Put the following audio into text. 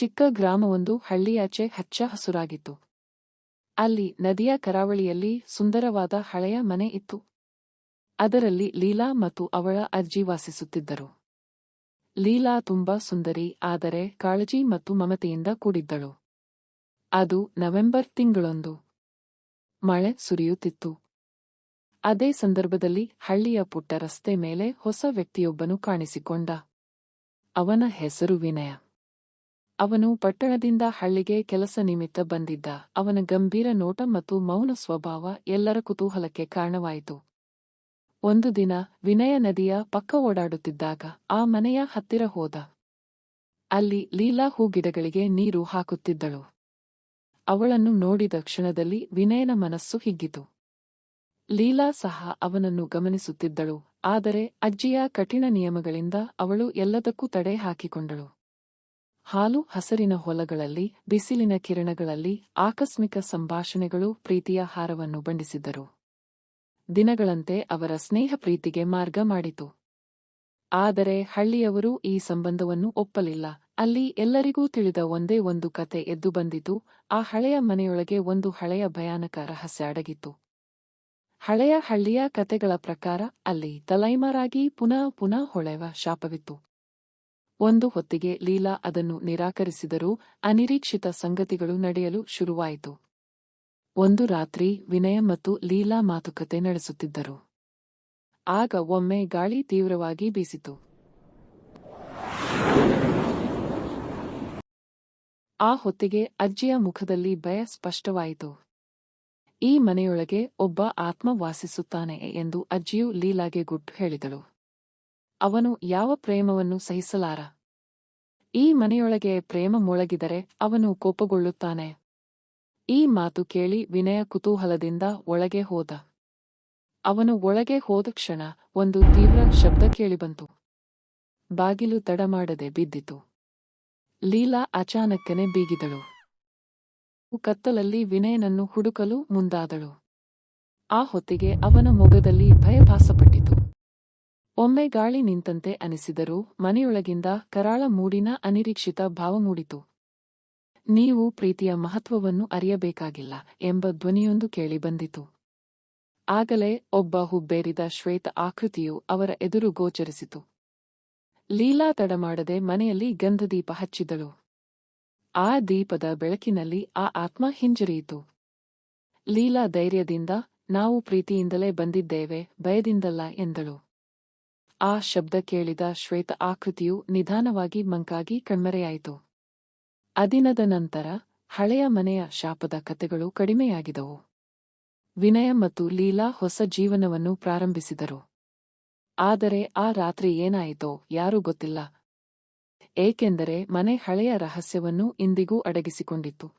ಚಿಕ್ಕ ಗ್ರಾಮವೊಂದು ಹಳ್ಳಿಯಾಚೆ ಹಚ್ಚ ಹಸುರಾಗಿತ್ತು. ಅಲ್ಲಿ ನದಿಯ ಕರಾವಳಿಯಲ್ಲಿ ಸುಂದರವಾದ ಹಳೆಯ ಮನೆ ಇತ್ತು. ಅದರಲ್ಲಿ ಲೀಲಾ ಮತ್ತು ಅವಳ ಅಜ್ಜಿ ವಾಸಿಸುತ್ತಿದ್ದರು. ಲೀಲಾ ತುಂಬಾ ಸುಂದರಿ, ಆದರೆ ಕಾಳಜಿ ಮತ್ತು ಮಮತೆಯಿಂದ ಕೂಡಿದ್ದಳು. ಅದು ನವೆಂಬರ್ ತಿಂಗಳೊಂದು. ಮಳೆ ಸುರಿಯುತ್ತಿತ್ತು. ಅದೇ ಸಂದರ್ಭದಲ್ಲಿ ಹಳ್ಳಿಯ ಪುಟ್ಟ ರಸ್ತೆ ಮೇಲೆ ಹೊಸ ವ್ಯಕ್ತಿಯೊಬ್ಬನು ಕಾಣಿಸಿಕೊಂಡ. ಅವನ ಹೆಸರು ವಿನಯ. ಅವನು ಪಟ್ಟಣದಿಂದ ಹಳ್ಳಿಗೆ ಕೆಲಸ ನಿಮಿತ್ತ ಬಂದಿದ್ದ. ಅವನ ಗಂಭೀರ ನೋಟ ಮತ್ತು ಮೌನ ಸ್ವಭಾವ ಎಲ್ಲರ ಕುತೂಹಲಕ್ಕೆ ಕಾರಣವಾಯಿತು. ಒಂದು ದಿನ ವಿನಯ ನದಿಯ ಪಕ್ಕ ಓಡಾಡುತ್ತಿದ್ದಾಗ ಆ ಮನೆಯ ಹತ್ತಿರ ಹೋದ. ಅಲ್ಲಿ ಲೀಲಾ ಹೂಗಿಡಗಳಿಗೆ ನೀರು ಹಾಕುತ್ತಿದ್ದಳು. ಅವಳನ್ನು ನೋಡಿದ ಕ್ಷಣದಲ್ಲಿ ವಿನಯನ ಮನಸ್ಸು ಹಿಗ್ಗಿತು. ಲೀಲಾ ಸಹ ಅವನನ್ನು ಗಮನಿಸುತ್ತಿದ್ದಳು, ಆದರೆ ಅಜ್ಜಿಯ ಕಠಿಣ ನಿಯಮಗಳಿಂದ ಅವಳು ಎಲ್ಲದಕ್ಕೂ ತಡೆ ಹಾಕಿಕೊಂಡಳು. ಹಾಲು ಹಸರಿನ ಹೊಲಗಳಲ್ಲಿ, ಬಿಸಿಲಿನ ಕಿರಣಗಳಲ್ಲಿ ಆಕಸ್ಮಿಕ ಸಂಭಾಷಣೆಗಳು ಪ್ರೀತಿಯ ಹಾರವನ್ನು ಬಂಡಿಸಿದ್ದರು. ದಿನಗಳಂತೆ ಅವರ ಸ್ನೇಹ ಪ್ರೀತಿಗೆ ಮಾರ್ಗ ಮಾಡಿತು. ಆದರೆ ಹಳ್ಳಿಯವರು ಈ ಸಂಬಂಧವನ್ನು ಒಪ್ಪಲಿಲ್ಲ. ಅಲ್ಲಿ ಎಲ್ಲರಿಗೂ ತಿಳಿದ ಒಂದೇ ಒಂದು ಕತೆ ಎದ್ದು ಬಂದಿತು. ಆ ಹಳೆಯ ಮನೆಯೊಳಗೆ ಒಂದು ಹಳೆಯ ಭಯಾನಕ ರಹಸ್ಯ ಅಡಗಿತ್ತು. ಹಳೆಯ ಹಳ್ಳಿಯ ಕತೆಗಳ ಪ್ರಕಾರ ಅಲ್ಲಿ ತಲೈಮಾರಾಗಿ ಪುನಃ ಪುನಃ ಹೊಳೆವ ಶಾಪವಿತ್ತು. ಒಂದು ಹೊತ್ತಿಗೆ ಲೀಲಾ ಅದನ್ನು ನಿರಾಕರಿಸಿದರೂ ಅನಿರೀಕ್ಷಿತ ಸಂಗತಿಗಳು ನಡೆಯಲು ಶುರುವಾಯಿತು. ಒಂದು ರಾತ್ರಿ ವಿನಯ ಮತ್ತು ಲೀಲಾ ಮಾತುಕತೆ ನಡೆಸುತ್ತಿದ್ದರು. ಆಗ ಒಮ್ಮೆ ಗಾಳಿ ತೀವ್ರವಾಗಿ ಬೀಸಿತು. ಆ ಹೊತ್ತಿಗೆ ಅಜ್ಜಿಯ ಮುಖದಲ್ಲಿ ಭಯ ಸ್ಪಷ್ಟವಾಯಿತು. ಈ ಮನೆಯೊಳಗೆ ಒಬ್ಬ ಆತ್ಮ ವಾಸಿಸುತ್ತಾನೆ ಎಂದು ಅಜ್ಜಿಯು ಲೀಲಾಗೆ ಗುಟ್ಟು ಹೇಳಿದಳು. ಅವನು ಯಾವ ಪ್ರೇಮವನ್ನು ಸಹಿಸಲಾರ? ಈ ಮನೆಯೊಳಗೆ ಪ್ರೇಮ ಮೊಳಗಿದರೆ ಅವನು ಕೋಪಗೊಳ್ಳುತ್ತಾನೆ. ಈ ಮಾತು ಕೇಳಿ ವಿನಯ ಕುತೂಹಲದಿಂದ ಒಳಗೆ ಹೋದ. ಅವನು ಒಳಗೆ ಹೋದ ಕ್ಷಣ ಒಂದು ತೀವ್ರ ಶಬ್ದ ಕೇಳಿಬಂತು. ಬಾಗಿಲು ತಡಮಾಡದೆ ಬಿದ್ದಿತು. ಲೀಲಾ ಅಚಾನಕ್ಕನೆ ಬೀಗಿದಳು. ಕತ್ತಲಲ್ಲಿ ವಿನಯನನ್ನು ಹುಡುಕಲು ಮುಂದಾದಳು. ಆ ಹೊತ್ತಿಗೆ ಅವನ ಮೊಗದಲ್ಲಿ ಭಯಭಾಸಪಟ್ಟಿತು. ಒಮ್ಮೆ ಗಾಳಿ ನಿಂತಂತೆ ಅನಿಸಿದರೂ ಮನೆಯೊಳಗಿಂದ ಕರಾಳ ಮೂಡಿನ ಅನಿರೀಕ್ಷಿತ ಭಾವ ಮೂಡಿತು. ನೀವು ಪ್ರೀತಿಯ ಮಹತ್ವವನ್ನು ಅರಿಯಬೇಕಾಗಿಲ್ಲ ಎಂಬ ಧ್ವನಿಯೊಂದು ಕೇಳಿಬಂದಿತು ಆಗಲೇ ಒಬ್ಬ ಹುಬ್ಬೇರಿದ ಶ್ವೇತ ಆಕೃತಿಯು ಅವರ ಎದುರು ಗೋಚರಿಸಿತು. ಲೀಲಾ ತಡಮಾಡದೆ ಮನೆಯಲ್ಲಿ ಗಂಧದೀಪ ಹಚ್ಚಿದಳು. ಆ ದೀಪದ ಬೆಳಕಿನಲ್ಲಿ ಆ ಆತ್ಮ ಹಿಂಜರಿಯಿತು. ಲೀಲಾ ಧೈರ್ಯದಿಂದ, ನಾವು ಪ್ರೀತಿಯಿಂದಲೇ ಬಂದಿದ್ದೇವೆ, ಭಯದಿಂದಲ್ಲ ಎಂದಳು. ಆ ಶಬ್ದ ಕೇಳಿದ ಶ್ವೇತ ಆಕೃತಿಯು ನಿಧಾನವಾಗಿ ಮಂಕಾಗಿ ಕಣ್ಮರೆಯಾಯಿತು. ಅದಿನದ ನಂತರ ಹಳೆಯ ಮನೆಯ ಶಾಪದ ಕಥೆಗಳು ಕಡಿಮೆಯಾಗಿದವು. ವಿನಯ ಮತ್ತು ಲೀಲಾ ಹೊಸ ಜೀವನವನ್ನು ಪ್ರಾರಂಭಿಸಿದರು. ಆದರೆ ಆ ರಾತ್ರಿ ಏನಾಯಿತೋ ಯಾರೂ ಗೊತ್ತಿಲ್ಲ. ಏಕೆಂದರೆ ಮನೆ ಹಳೆಯ ರಹಸ್ಯವನ್ನು ಇಂದಿಗೂ ಅಡಗಿಸಿಕೊಂಡಿತ್ತು.